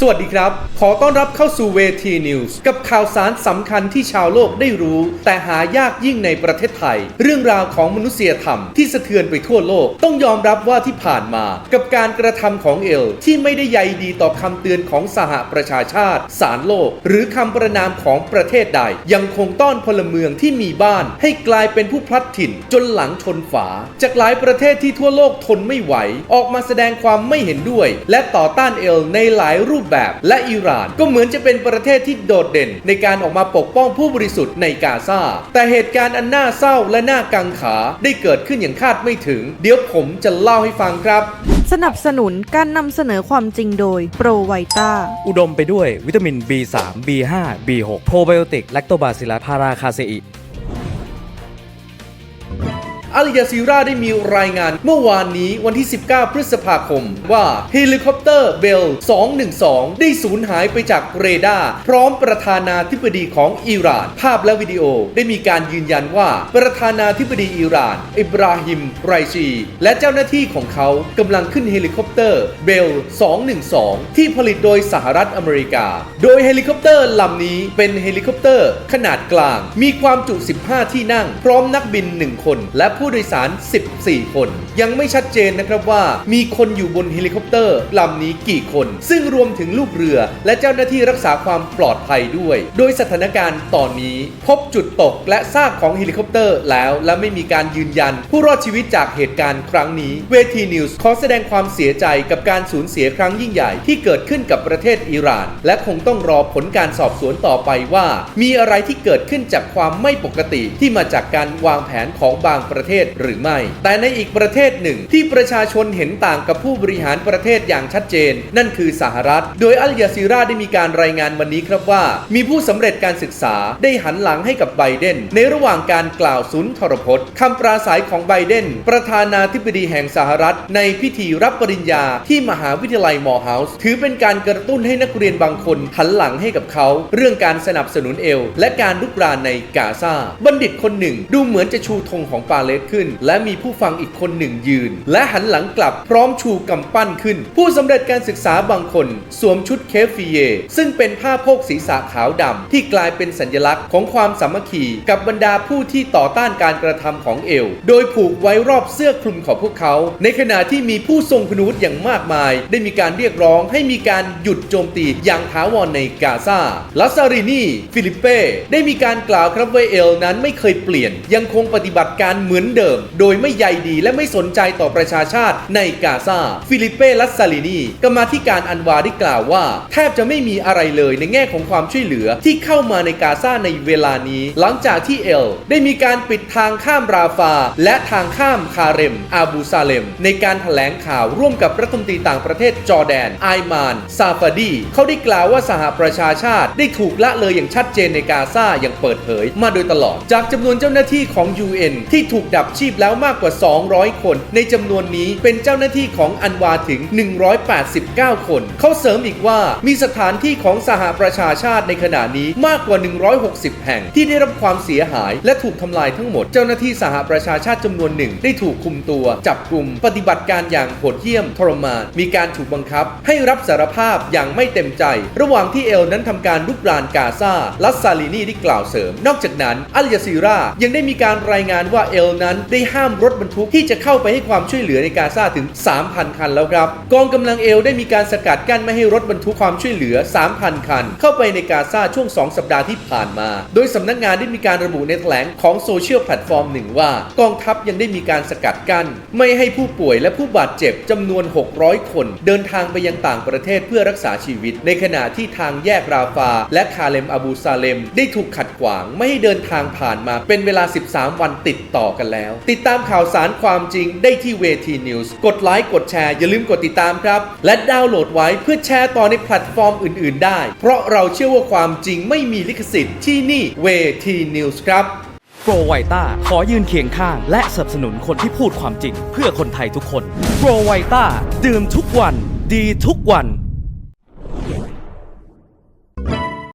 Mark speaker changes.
Speaker 1: สวัสดีครับ ขอต้อนรับเข้าสู่เวทีนิวส์กับข่าวสารสำคัญที่ชาวโลกได้รู้ แต่หายากยิ่งในประเทศไทย เรื่องราวของมนุษยธรรมที่สะเทือนไปทั่วโลก ต้องยอมรับว่าที่ผ่านมา กับการกระทำของเอล ที่ไม่ได้ใยดีต่อคำเตือนของสหประชาชาติ สารโลก หรือคำประนามของประเทศใด ยังคงต้อนพลเมืองที่มีบ้าน ให้กลายเป็นผู้พลัดถิ่น จนหลังชนฝา จากหลายประเทศที่ทั่วโลกทนไม่ไหว ออกมาแสดงความไม่เห็นด้วย และต่อต้านเอลในหลายรูปแบบ และอิหร่านก็เหมือนจะเป็นประเทศที่โดดเด่น ในการออกมาปกป้องผู้บริสุทธิ์ในกาซาแต่เหตุการณ์อันน่าเศร้าและน่ากังขาได้เกิดขึ้นอย่างคาดไม่ถึง เดี๋ยวผมจะเล่าให้ฟังครับ
Speaker 2: สนับสนุนการนำเสนอความจริงโดยโปรไวต้า
Speaker 3: อุดมไปด้วยวิตามิน B3 B5 B6 โปรไบโอติกแลคโตบาซิลัสพาราคาเซอิ
Speaker 1: อาลยาซีราได้มีรายงานเมื่อวานนี้วันที่ 19 พฤษภาคม ว่าเฮลิคอปเตอร์เบล 212 ได้สูญหายไปจากเรดาร์พร้อมประธานาธิบดีของอิหร่าน ภาพและวิดีโอได้มีการยืนยันว่าประธานาธิบดีอิหร่าน อิบราฮิม ไรชี และเจ้าหน้าที่ของเขากำลังขึ้นเฮลิคอปเตอร์เบล 212 ที่ผลิตโดยสหรัฐอเมริกา โดยเฮลิคอปเตอร์ลำนี้เป็นเฮลิคอปเตอร์ขนาดกลาง มีความจุ 15 ที่นั่ง พร้อมนักบิน 1 คน และผูู้้โดยสาร 14 คน ยังไม่ชัดเจนนะครับว่ามีคนอยู่บนเฮลิคอปเตอร์ลำนี้กี่คน ซึ่งรวมถึงลูกเรือ และเจ้าหน้าที่รักษาความปลอดภัยด้วย โดยสถานการณ์ตอนนี้พบจุดตกและซากของเฮลิคอปเตอร์แล้วและไม่มีการยืนยัน ผู้รอดชีวิตจากเหตุการณ์ครั้งนี้ เวทีนิวส์ขอแสดงความเสียใจกับการสูญเสียครั้งยิ่งใหญ่ที่เกิดขึ้นกับประเทศอิหร่าน และคงต้องรอผลการสอบสวนต่อไปว่า มีอะไรที่เกิดขึ้นจากความไม่ปกติที่มาจากการวางแผนของบางประเทศหรือไม่ แต่ในอีกประเทศหนึ่ง ที่ประชาชนเห็นต่างกับผู้บริหารประเทศอย่างชัดเจน นั่นคือสหรัฐ โดยอัลยาซีราได้มีการรายงานวันนี้ครับว่า มีผู้สำเร็จการศึกษาได้หันหลังให้กับไบเดน ในระหว่างการกล่าวสุนทรพจน์คำปราศัยของไบเดน ประธานาธิบดีแห่งสหรัฐ ในพิธีรับปริญญาที่มหาวิทยาลัยมอร์เฮาส์ถือเป็นการกระตุ้นให้นักเรียนบางคนหันหลังให้กับเขา เรื่องการสนับสนุนเอล และการลุกรานในกาซาบัณฑิตคนหนึ่ง ดูเหมือนจะชูธงของปาเลสขึ้น และมีผู้ฟังอีกคนหนึ่งยืน และหันหลังกลับพร้อมชูกำปั้นขึ้น ผู้สำเร็จการศึกษาบางคน สวมชุดเคฟฟีเย ซึ่งเป็นผ้าโพกศีรษะขาวดำที่กลายเป็นสัญลักษณ์ของความสามัคคีกับบรรดาผู้ที่ต่อต้านการกระทำของเอล โดยผูกไว้รอบเสื้อคลุมของพวกเขา ในขณะที่มีผู้ทรงคุณวุฒิอย่างมากมาย ได้มีการเรียกร้องให้มีการหยุดโจมตีอย่างถาวรในกาซาลาซารินีฟิลิปเป้ได้มีการกล่าวครับว่าเอลนั้นไม่เคยเปลี่ยน ยังคงปฏิบัติการเหมือนเดิม โดยไม่ใยดีและไม่สนใจต่อประชาชาติในกาซาฟิลิปเป้ลัสซาลินีกรรมาธิการอันวาได้กล่าวว่า แทบจะไม่มีอะไรเลยในแง่ของความช่วยเหลือที่เข้ามาในกาซาในเวลานี้ หลังจากที่เอล ได้มีการปิดทางข้ามราฟา และทางข้ามคาเรม อาบูซาเลม ในการถแถลงข่าวร่วมกับรัฐมนตรีต่างประเทศจอร์แดน ไอมาน ซาฟาดี เขาได้กล่าวว่าสหประชาชาติได้ถูกละเลยอย่างชัดเจนในกาซาอย่างเปิดเผย มาโดยตลอด จากจำนวนเจ้าหน้าที่ของ UN ที่ถูกดับชีพแล้วมากกว่า 200 คน ในจำนวนนี้เป็นเจ้าหน้าที่ของอันวาถึง 189 คน เขาเสริมอีกว่ามีสถานที่ของสหประชาชาติในขณะนี้มากกว่า 160 แห่ง ที่ได้รับความเสียหาย และถูกทำลายทั้งหมด เจ้าหน้าที่สหประชาชาติจำนวนหนึ่ง ได้ถูกคุมตัว จับกลุ่มปฏิบัติการอย่างโหดเหี้ยมทรมานมีการถูกบังคับ ให้รับสารภาพอย่างไม่เต็มใจ ระหว่างที่เอลนั้นทำการลุกรานกาซาลัสซาลินีได้กล่าวเสริม นอกจากนั้นอัลยาซีรายังได้มีการรายงานว่าเอลนั้นได้ห้ามรถบรรทุกที่จะเข้าไปให้ความช่วยเหลือในกาซาถึง 3,000 คันแล้วครับ กองกำลังเอลได้มีการสกัดกั้นไม่ให้รถบรรทุกความช่วยเหลือ 3,000 คัน เข้าไปในกาซาช่วง 2 สัปดาห์ที่ผ่านมา โดยสำนักงานได้มีการระบุในแถลงของโซเชียลแพลตฟอร์มหนึ่งว่า กองทัพยังได้มีการสกัดกั้น ไม่ให้ผู้ป่วยและผู้บาดเจ็บจำนวน 600 คน เดินทางไปยังต่างประเทศเพื่อรักษาชีวิต ในขณะที่ทางแยกราฟา และคาเลมอบูซาเลม ได้ถูกขัดขวางไม่ให้เดินทางผ่านมาเป็นเวลา 13 วันติดต่อกันแล้วแล้ว ติดตามข่าวสารความจริงได้ที่เวทีนิวส์กดไลค์กดแชร์อย่าลืมกดติดตามครับ และดาวน์โหลดไว้เพื่อแชร์ต่อในแพลตฟอร์มอื่น ๆ ได้ เพราะเราเชื่อว่าความจริงไม่มีลิขสิทธิ์ที่นี่เวทีนิวส์ครับ
Speaker 3: โปรไวต้าขอยืนเคียงข้าง และสนับสนุนคนที่พูดความจริง เพื่อคนไทยทุกคนโปรไวต้าดื่มทุกวัน ดีทุกวัน